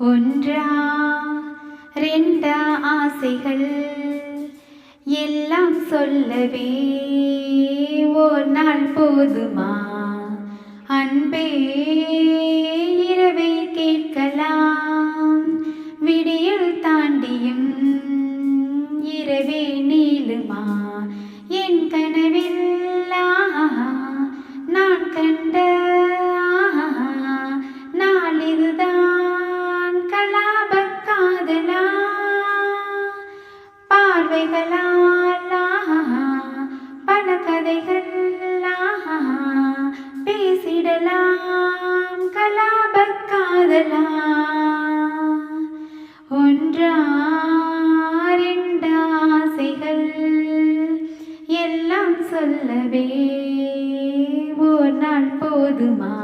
ஒன்றா ரெண்டா ஆசைகள் எல்லாம் சொல்லவே ஓர் நாள் போதுமா? பார்வைகளால் ஆஹா, பல கதைகள் ஆஹா, பேசிடலாம் கலாபக்காதலா ஒன்றா ரெண்டா ஆசைகள் எல்லாம் சொல்லவே ஓர் நாள் போதுமா?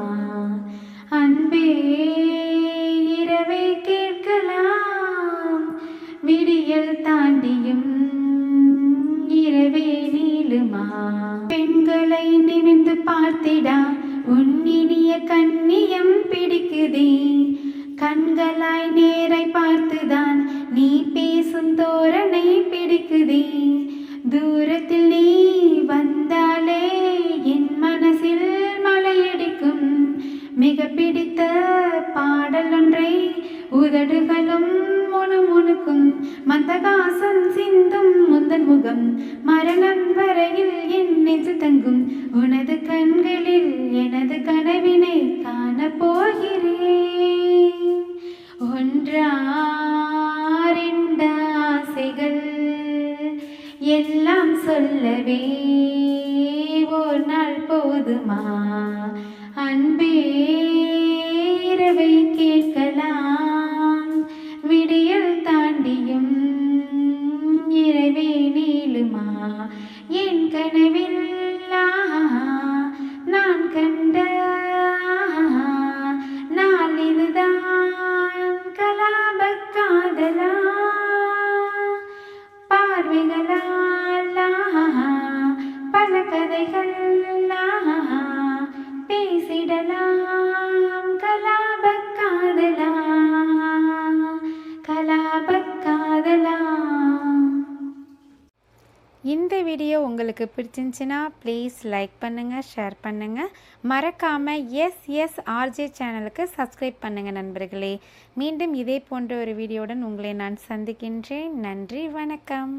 பார்த்திடா உன்னினிய கண்ணியம் பிடிக்குதே. கண்களாய் நேரை பார்த்துதான் நீ பேசும் தோரணை பிடிக்குதே. தூரத்தில் நீ வந்தாலே என் மனசில் மலையடிக்கும். மிக பிடித்த பாடல் ஒன்றை உதடுகளும் முணுமுணுக்கும் மந்தகாசம் சிந்தும் முந்தன் முகம். மரணம் வரையில் என் நெஞ்சு தங்கும். உனது கண்களில் எனது கனவினை காண போகிறேன் ஒன்றாரிண்ட ஆசைகள் எல்லாம் சொல்லவே ஒரு நாள் போதுமா? அன்பே என் கனவில் நான் கண்ட ஆஹா, நாள் இதுதான். கலாபக் பார்வைகளால் பல கதைகள் இந்த வீடியோ உங்களுக்கு பிடிச்சிருந்துச்சின்னா ப்ளீஸ் லைக் பண்ணுங்கள் ஷேர் பண்ணுங்கள் மறக்காமல் எஸ் எஸ் ஆர்ஜே சேனலுக்கு சப்ஸ்கிரைப் பண்ணுங்கள் நண்பர்களே. மீண்டும் இதே போன்ற ஒரு வீடியோவுடன் உங்களை நான் சந்திக்கின்றேன். நன்றி வணக்கம்.